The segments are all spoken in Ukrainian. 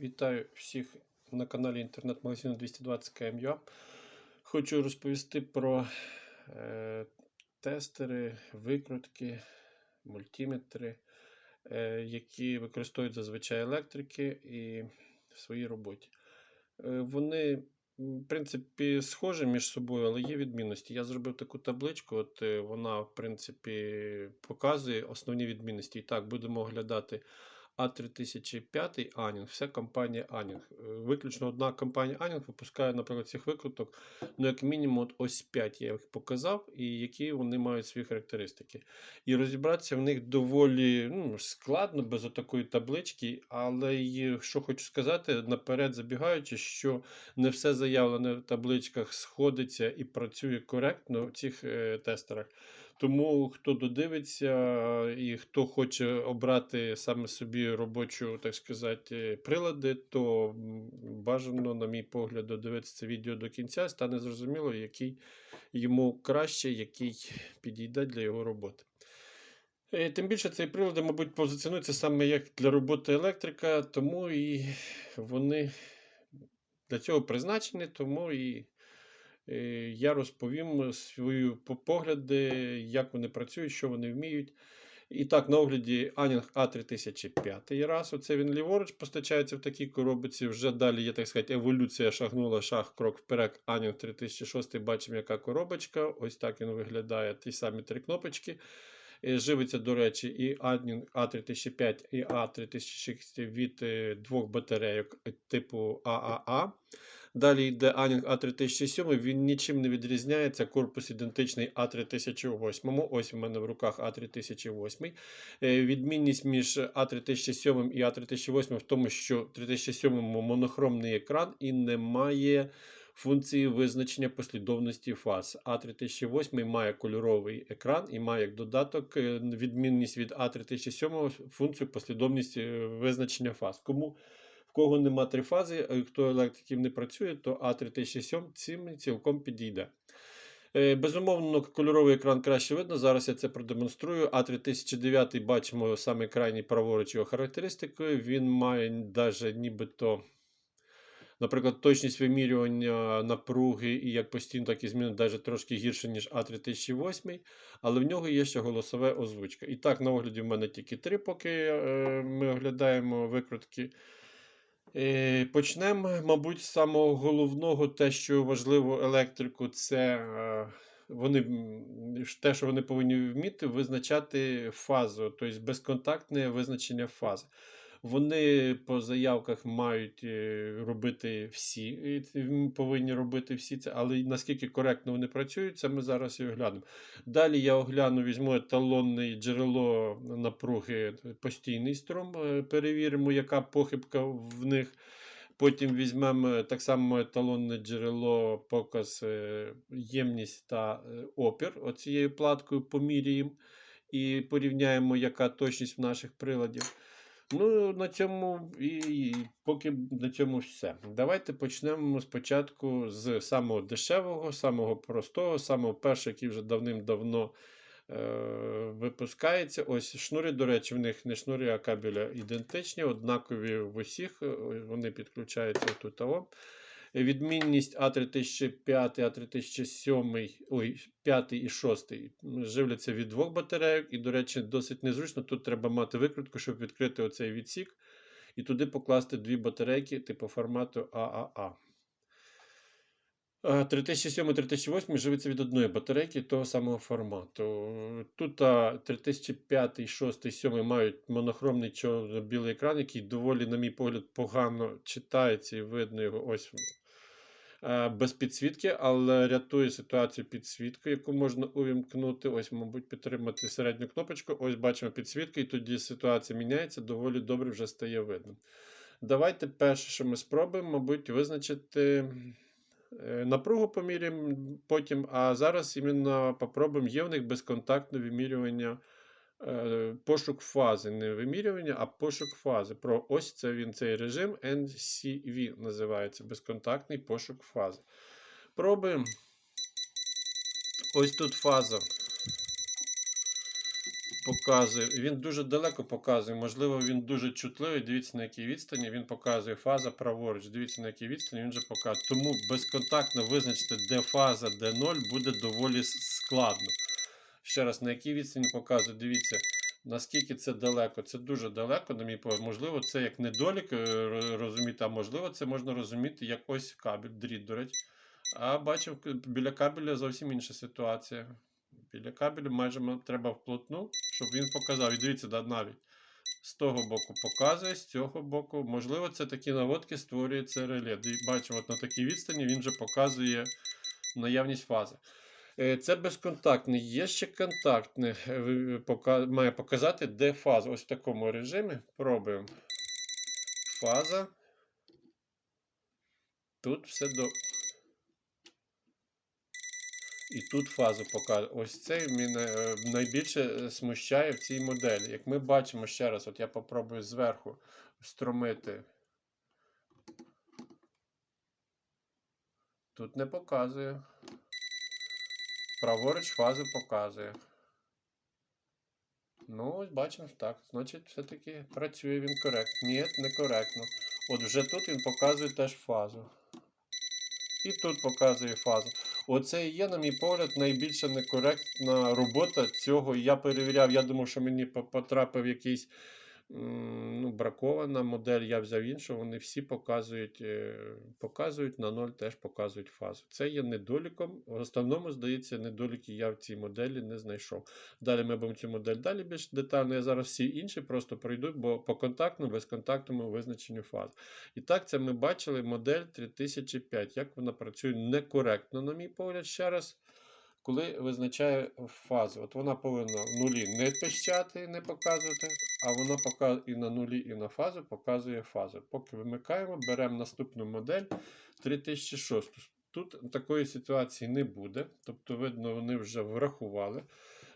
Вітаю всіх на каналі інтернет-магазину 220 КМЮА. Хочу розповісти про е, тестери, викрутки, мультиметри, е, які використовують зазвичай електрики і в своїй роботі. Е, вони, в принципі, схожі між собою, але є відмінності. Я зробив таку табличку, от е, вона, в принципі, показує основні відмінності. І так, будемо оглядати А3005 Анінг, вся компанія Анінг. Е, Виключно одна компанія Анінг випускає, наприклад, цих викруток, ну, як мінімум, от ось 5 я їх показав, і які вони мають свої характеристики. І розібратися в них доволі ну, складно, без отакої таблички, але що хочу сказати, наперед забігаючи, що не все заявлене в табличках сходиться і працює коректно в цих е, тестерах. Тому хто додивиться і хто хоче обрати саме собі робочу, так сказати, прилади, то бажано, на мій погляд, додивитися це відео до кінця, стане зрозуміло, який йому краще, який підійде для його роботи. Е, Тим більше цей прилад, мабуть, позиціонується саме як для роботи електрика, тому і вони для цього призначені, тому і я розповім свої погляди, як вони працюють, що вони вміють. І так, на огляді Anning A3005 раз. Оце він ліворуч постачається в такій коробці. Вже далі є, так сказати, еволюція шагнула шаг крок вперед. Anning 3006 бачимо, яка коробочка. Ось так він виглядає. Ті самі три кнопочки. Е, Живиться, до речі, і Anning A3005 і A3006 від е, двох батарейок е, типу AAA. Далі йде Anning A3007, він нічим не відрізняється. Корпус ідентичний А3008. Ось у мене в руках А3008. Е, Відмінність між А3007 і А3008 в тому, що в 3007 монохромний екран і немає функції визначення послідовності фаз. А3008 має кольоровий екран і має як додаток е, відмінність від А3007 функцію послідовність е, визначення фаз. Кому в кого нема три фази, е, хто електриків не працює, то А3007 цим цілком підійде. Е, Безумовно, кольоровий екран краще видно. Зараз я це продемонструю. А3009 бачимо саме крайній праворуч його характеристикою. Він має навіть нібито, наприклад, точність вимірювання напруги і як постійно, так і зміни, навіть трошки гірше, ніж А3008, але в нього є ще голосова озвучка. І так, на огляді в мене тільки три, поки е, ми оглядаємо викрутки. Е, Почнемо, мабуть, з самого головного, те, що важливо електрику, це е, вони, те, що вони повинні вміти, визначати фазу, тобто безконтактне визначення фази. Вони по заявках мають е, робити всі, повинні робити всі це, але наскільки коректно вони працюють, це ми зараз і оглянемо. Далі я огляну, візьму еталонне джерело напруги, постійний струм, е, перевіримо, яка похибка в них. Потім візьмемо е, так само еталонне джерело, показ, е, ємність та е, опір. Оцією платкою поміряємо і порівняємо, яка точність в наших приладів. Ну, на цьому і, поки на цьому все. Давайте почнемо спочатку з самого дешевого, самого простого, самого першого, який вже давним-давно е, випускається. Ось шнури, до речі, в них не шнури, а кабеля ідентичні, однакові в усіх. е, Вони підключаються тут. Відмінність А3005, А3007, ой, 5 і 6 живляться від двох батарейок. І, до речі, досить незручно. Тут треба мати викрутку, щоб відкрити оцей відсік. І туди покласти дві батарейки типу формату ААА. Е, 3007 і 3008 живиться від одної батарейки того самого формату. Тут 3005, 6, 7 мають монохромний чорно-білий екран, який доволі, на мій погляд, погано читається і видно його ось без підсвітки, але рятує ситуацію підсвітку, яку можна увімкнути. Ось, мабуть, підтримати середню кнопочку. Ось бачимо підсвітку, і тоді ситуація міняється, доволі добре вже стає видно. Давайте перше, що ми спробуємо, мабуть, визначити е, напругу поміряємо потім, а зараз іменно попробуємо, є в них безконтактне вимірювання, е, пошук фази. Не вимірювання, а пошук фази. Про ось це він цей режим NCV називається безконтактний пошук фази. Пробуємо. Ось тут фаза. показує. Він дуже далеко показує. Можливо, він дуже чутливий. Дивіться, на якій відстані. Він показує фаза праворуч. Дивіться, на якій відстані він вже показує. Тому безконтактно визначити, де фаза, де ноль, буде доволі складно. Ще раз, на якій відстані показує, дивіться, наскільки це далеко. Це дуже далеко, на мій погляд. Можливо, це як недолік е, розуміти, а можливо, це можна розуміти як ось кабель, дріт, до речі. А бачив, біля кабеля зовсім інша ситуація. Біля кабелю майже треба вплотну, щоб він показав. І дивіться, да, навіть з того боку показує, з цього боку. Можливо, це такі наводки створює це реле. Бачимо, от на такій відстані він вже показує наявність фази. Е, Це безконтактний. Є ще контактний. Е, пока- Має показати, де фаза. Ось в такому режимі. Пробуємо. Фаза. Тут все до. І тут фазу показує. Ось це мене е, найбільше е, смущає в цій моделі. Як ми бачимо ще раз, от я попробую зверху струмити. Тут не показує. Праворуч фазу показує. Ну, ось бачимо так. Значить, все-таки працює він коректно. Ні, некоректно. От вже тут він показує теж фазу. І тут показує фазу. Оце і є, на мій погляд, найбільша некоректна робота цього. Я перевіряв, я думав, що мені потрапив якийсь ну, бракована модель, я взяв іншу, вони всі показують, е, показують на ноль, теж показують фазу. Це є недоліком. В основному, здається, недоліки я в цій моделі не знайшов. Далі ми будемо цю модель далі більш детально. Я зараз всі інші просто пройду, бо по контактному, безконтактному визначенню фаз. І так, це ми бачили модель 3005. Як вона працює некоректно, на мій погляд, ще раз. Коли визначає фазу, от вона повинна в нулі не пищати, не показувати, а вона і на нулі, і на фазу показує фазу. Поки вимикаємо, беремо наступну модель 3006. Тут такої ситуації не буде. Тобто, видно, вони вже врахували.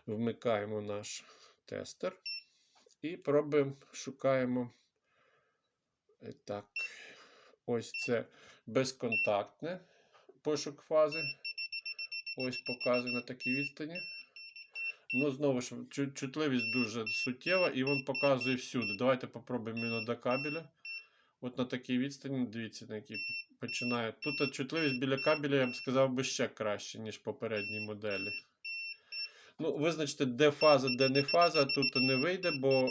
Вмикаємо наш тестер і пробуємо, шукаємо. Е, Так, ось це безконтактне пошук фази. Ось показує на такій відстані. Ну, знову ж, чутливість дуже суттєва, і він показує всюди. Давайте попробуємо до кабеля. От на такій відстані, дивіться, на якій починає. Тут чутливість біля кабеля, я б сказав, би ще краще, ніж попередній моделі. Ну, визначте, де фаза, де не фаза, тут не вийде, бо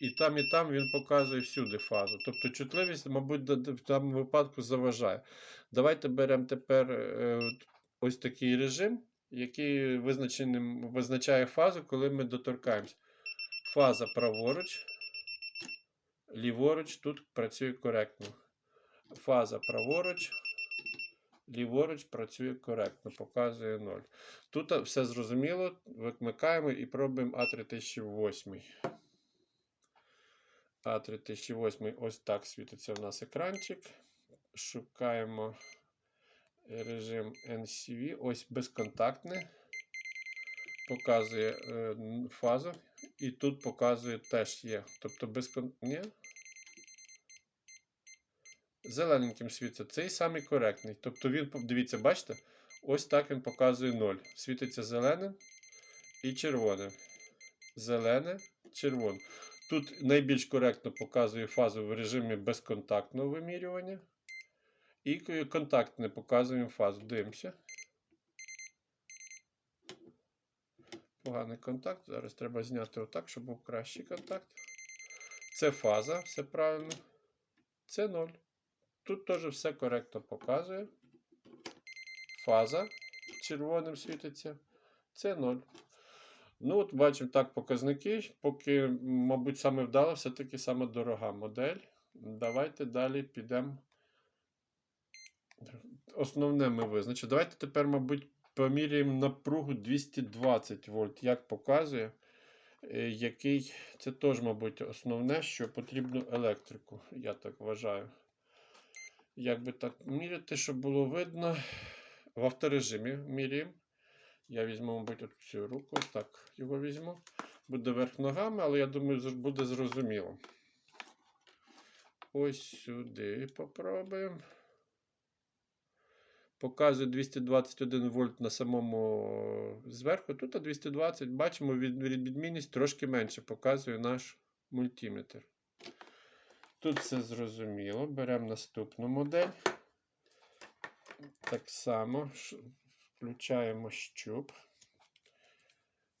і там, і там він показує всюди фазу. Тобто чутливість, мабуть, в даному випадку заважає. Давайте беремо тепер е, ось такий режим, який визначає фазу, коли ми доторкаємося. Фаза праворуч, ліворуч тут працює коректно. Фаза праворуч, ліворуч працює коректно, показує 0. Тут все зрозуміло, вимикаємо і пробуємо А3008. А3008 ось так світиться в нас екранчик. Шукаємо режим NCV. Ось безконтактне. Показує е, фазу. І тут показує теж є. Тобто безкон... Зелененьким світиться. Цей самий коректний. Тобто він, дивіться, бачите? Ось так він показує 0. Світиться зеленим і червоним. Зелене, червоне. Тут найбільш коректно показує фазу в режимі безконтактного вимірювання. І к- контактне показуємо фазу. Дивимося. Поганий контакт. Зараз треба зняти отак, щоб був кращий контакт. Це фаза, все правильно. Це 0. Тут теж все коректно показує. Фаза червоним світиться. Це 0. Ну, от бачимо так показники. Поки, мабуть, саме вдала, все-таки саме дорога модель. Давайте далі підемо. Основне ми визначили. Давайте тепер, мабуть, поміряємо напругу 220 вольт. Як показує, е, який це теж, мабуть, основне, що потрібно електрику. Я так вважаю. Як би так міряти, щоб було видно. В авторежимі міряємо. Я візьму, мабуть, цю руку. Так, його візьму. Буде верх ногами, але я думаю, буде зрозуміло. Ось сюди попробуємо. Показує 221 вольт на самому зверху. Тут 220, бачимо, від, від- відмінність трошки менше показує наш мультиметр. Тут все зрозуміло. Беремо наступну модель. Так само включаємо щуп,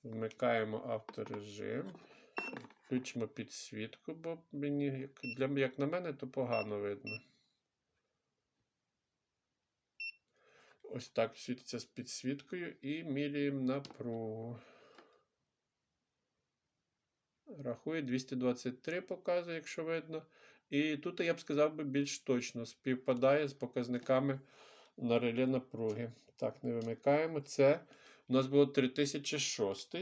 вмикаємо авторежим, включимо підсвітку, бо мені, як, як на мене, то погано видно. Ось так світиться з підсвіткою і міряємо напругу. Рахує 223, показує, якщо видно. І тут я б сказав би більш точно співпадає з показниками на реле напруги. Так, не вимикаємо. Це у нас було 3006.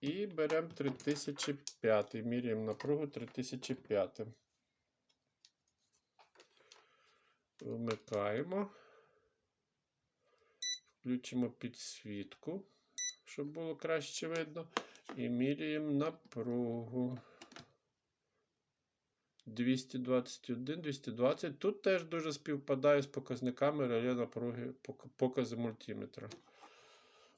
І беремо 3005. Міряємо напругу 3005. Вмикаємо. Включимо підсвітку, щоб було краще видно. І міряємо напругу. 221, 220. Тут теж дуже співпадає з показниками реле напруги, пок- покази мультиметра.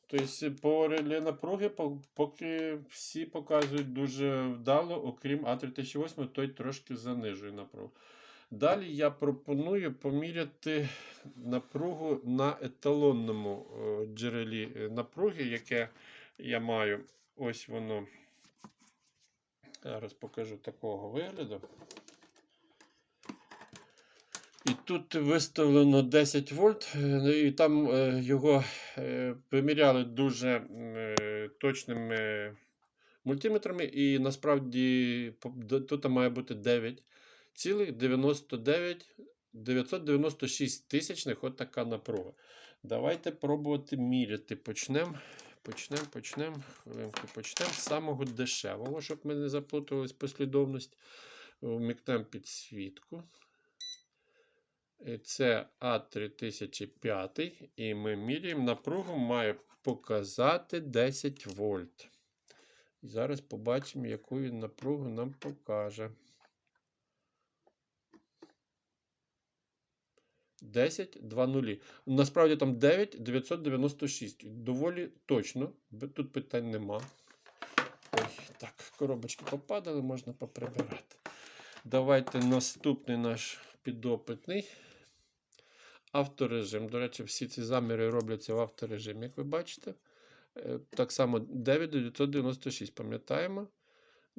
Тобто по реле напруги поки всі показують дуже вдало, окрім А3008, той трошки занижує напругу. Далі я пропоную поміряти напругу на еталонному е, джерелі е, напруги, яке я маю. Ось воно. Зараз покажу такого вигляду. І тут виставлено 10 вольт, е, і там його виміряли дуже точними мультиметрами, і насправді тут має бути 9,99 996 тисячних от така напруга. Давайте пробувати міряти. Почнемо. Почнемо, почнемо. Почнемо з самого дешевого, щоб ми не заплутувались послідовність. Вмикнемо підсвітку. І Це А3005. І ми міряємо напругу, має показати 10 вольт. Зараз побачимо, яку він напругу нам покаже. 10, 2 нулі. Насправді там 9 996. Доволі точно. Тут питань нема. Ой, так, коробочки попадали, можна поприбирати. Давайте наступний наш підопитний. Авторежим. До речі, всі ці заміри робляться в авторежимі, як ви бачите. Е, Так само 9996, пам'ятаємо.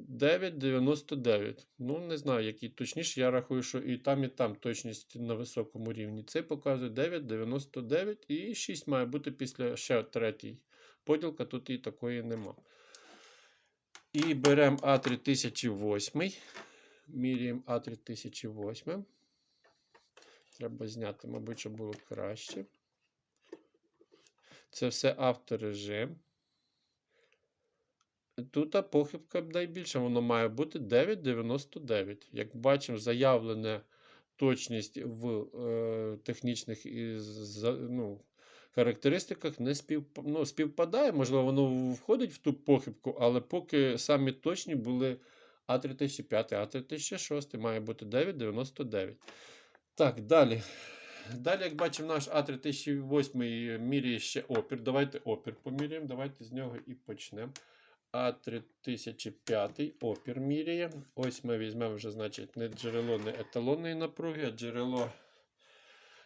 9,99. Ну, не знаю, який точніше. Я рахую, що і там, і там точність на високому рівні. Це показує 9,99 і 6 має бути після ще третій. Поділка тут і такої нема. І беремо А3008. Міряємо А3008. Треба зняти, мабуть, щоб було краще. Це все авторежим. Тут похибка найбільша, воно має бути 9,99. Як бачимо, заявлена точність в е, технічних із, ну, характеристиках не спів, ну, співпадає. Можливо, воно входить в ту похибку, але поки самі точні були А3005, А3006 має бути 9,99. Так, далі. Далі, як бачимо, наш А3008 міряє ще опір. Давайте опір поміряємо. Давайте з нього і почнемо. А3005 опір міряє. Ось ми візьмемо вже, значить, не джерело не еталонної напруги, а джерело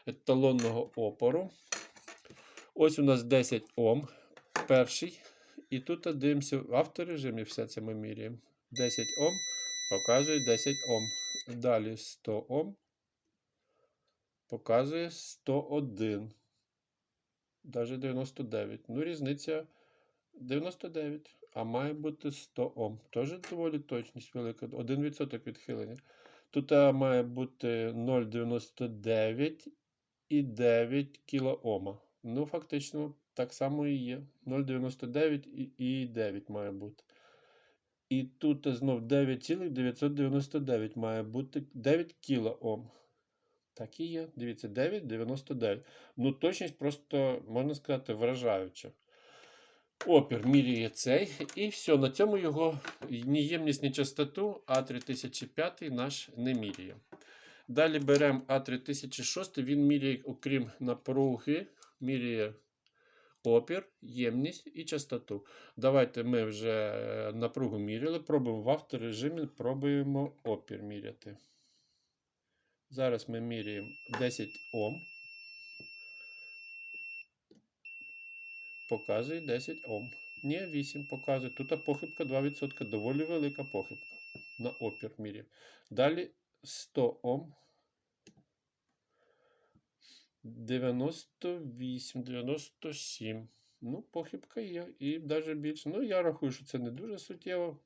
еталонного опору. Ось у нас 10 Ом. Перший. І тут дивимося в авторежимі, все це ми міряємо. 10 Ом показує 10 Ом. Далі 100 Ом показує 101. Навіть 99. Ну, різниця 99, а має бути 100 Ом. Теж доволі точність велика. 1% відхилення. Тут має бути 0,99 і 9 кОм. Ну, фактично, так само і є. 0,99 і, і 9 має бути. І тут знов 9,999 має бути 9 кОм. Так і є. Дивіться, 9,99. Ну, точність просто, можна сказати, вражаюча. Опір міряє цей. І все, на цьому його ні ємність, ні частоту А3005 наш не міряє. Далі беремо А3006, він міряє, окрім напруги, міряє опір, ємність і частоту. Давайте ми вже е, напругу міряли, пробуємо в авторежимі, пробуємо опір міряти. Зараз ми міряємо 10 Ом. Показує 10 Ом. Ні, 8 показує. Тут похибка 2%, доволі велика похибка на опір міряємо. Далі 100 Ом. 98, 97. Ну, похибка є. І навіть більше. Ну, я рахую, що це не дуже суттєво.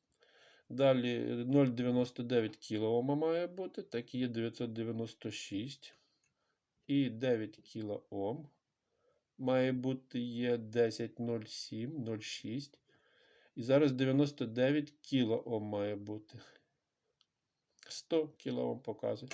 Далі 0,99 кОм має бути. Так і є 996. І 9 кОм. Має бути є 10,07, 06. І зараз 99 кОм має бути. 100 кОм показує.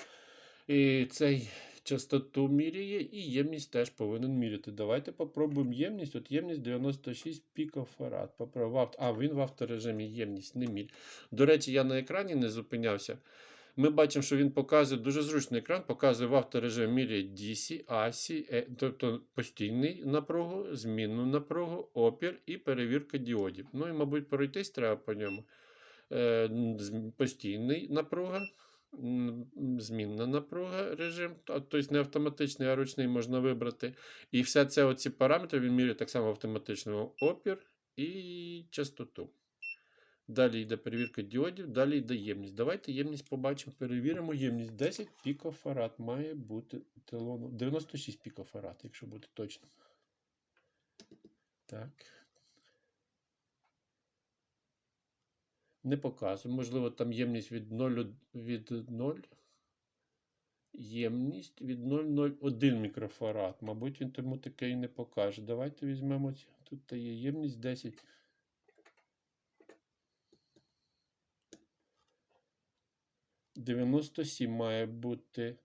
І цей частоту міряє, і ємність теж повинен міряти. Давайте попробуємо ємність. От ємність 96 пікофарад. Попробував. А, він в авторежимі ємність не міряє. До речі, я на екрані не зупинявся. Ми бачимо, що він показує дуже зручний екран, показує в авторежимі міряє DC, AC, е, тобто постійний напругу, змінну напругу, опір і перевірка діодів. Ну і, мабуть, пройтись треба по ньому. Е, Постійний напруга, змінна напруга режим, тобто не автоматичний, а ручний можна вибрати. І все це оці параметри він міряє так само автоматично опір і частоту. Далі йде перевірка діодів, далі йде ємність. Давайте ємність побачимо, перевіримо ємність. 10 пікофарад має бути телону. 96 пікофарад, якщо бути точним. Так. Не показує. Можливо, там ємність від 0, від 0. Ємність від 0,01 мікрофарад. Мабуть, він тому таке і не покаже. Давайте візьмемо. Тут є ємність 10. Дев'яносто сім має бути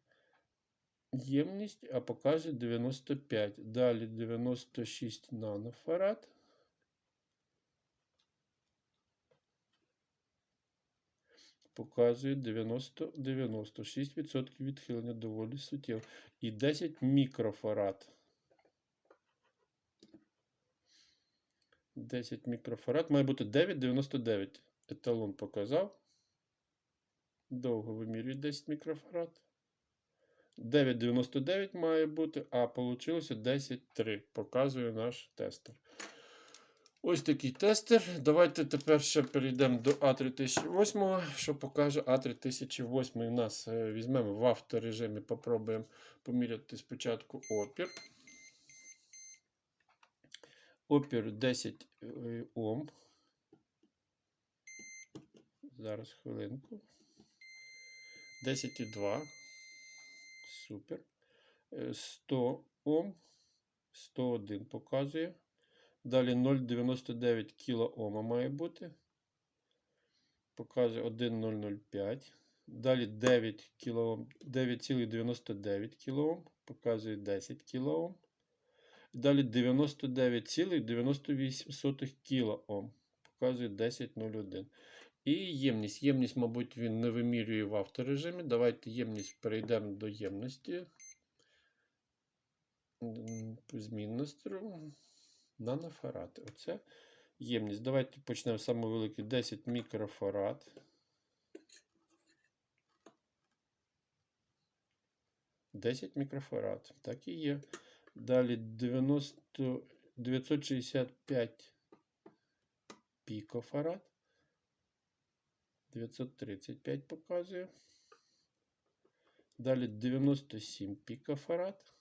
ємність, а показує 95. Далі 96 нанофарад. Показує 90, 96% відхилення доволі суттєво. І 10 мікрофарад. 10 мікрофарад. Має бути 9,99. Еталон показав. Довго вимірює 10 мікрофарад. 9,99 має бути, а вийшло 10,3. Показує наш тестер. Ось такий тестер. Давайте тепер ще перейдемо до А3008, що покаже А3008. У нас е, візьмемо в авторежимі, попробуємо поміряти спочатку опір. Опір 10 е, Ом. Зараз хвилинку. 10,2. Супер. Е, 100 Ом. 101 показує. Далі 0,99 кОм має бути. Показує 1,005. Далі 9 кОм, 9,99 кОм. Показує 10 кОм. Далі 99,98 кОм. Показує 10,01. І ємність. Ємність, мабуть, він не вимірює в авторежимі. Давайте ємність перейдемо до ємності. Струм. Нанофарад. Оце ємність. Давайте почнемо з великий 10 мікрофарад. Десять мікрофарад. Так і є. Далі 90, 965 пікофарад. 935 показує. Далі 97 пікофарад.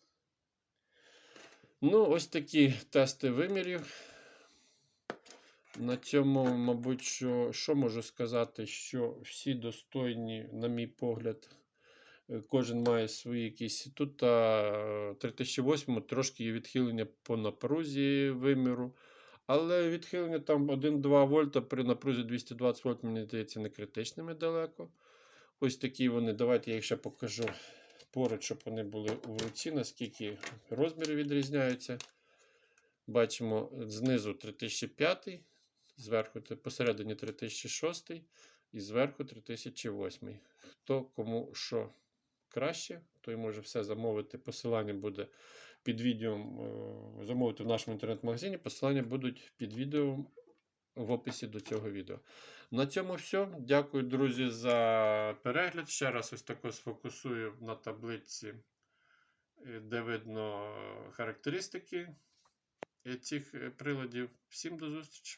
Ну, ось такі тести вимірів. На цьому, мабуть, що, що можу сказати, що всі достойні, на мій погляд, кожен має свої якісь. Тут а, 3008 трошки є відхилення по напрузі виміру. Але відхилення там 1-2 вольта при напрузі 220 вольт, мені здається, не критичними далеко. Ось такі вони. Давайте я їх ще покажу поруч, щоб вони були у руці, наскільки розміри відрізняються. Бачимо знизу 3005, зверху посередині 3006 і зверху 3008. Хто кому що краще, той може все замовити. Посилання буде під відео. е, Замовити в нашому інтернет-магазині. Посилання будуть під відео в описі до цього відео. На цьому все. Дякую, друзі, за перегляд. Ще раз ось тако сфокусую на таблиці, е, де видно характеристики е, цих е, приладів. Всім до зустрічі!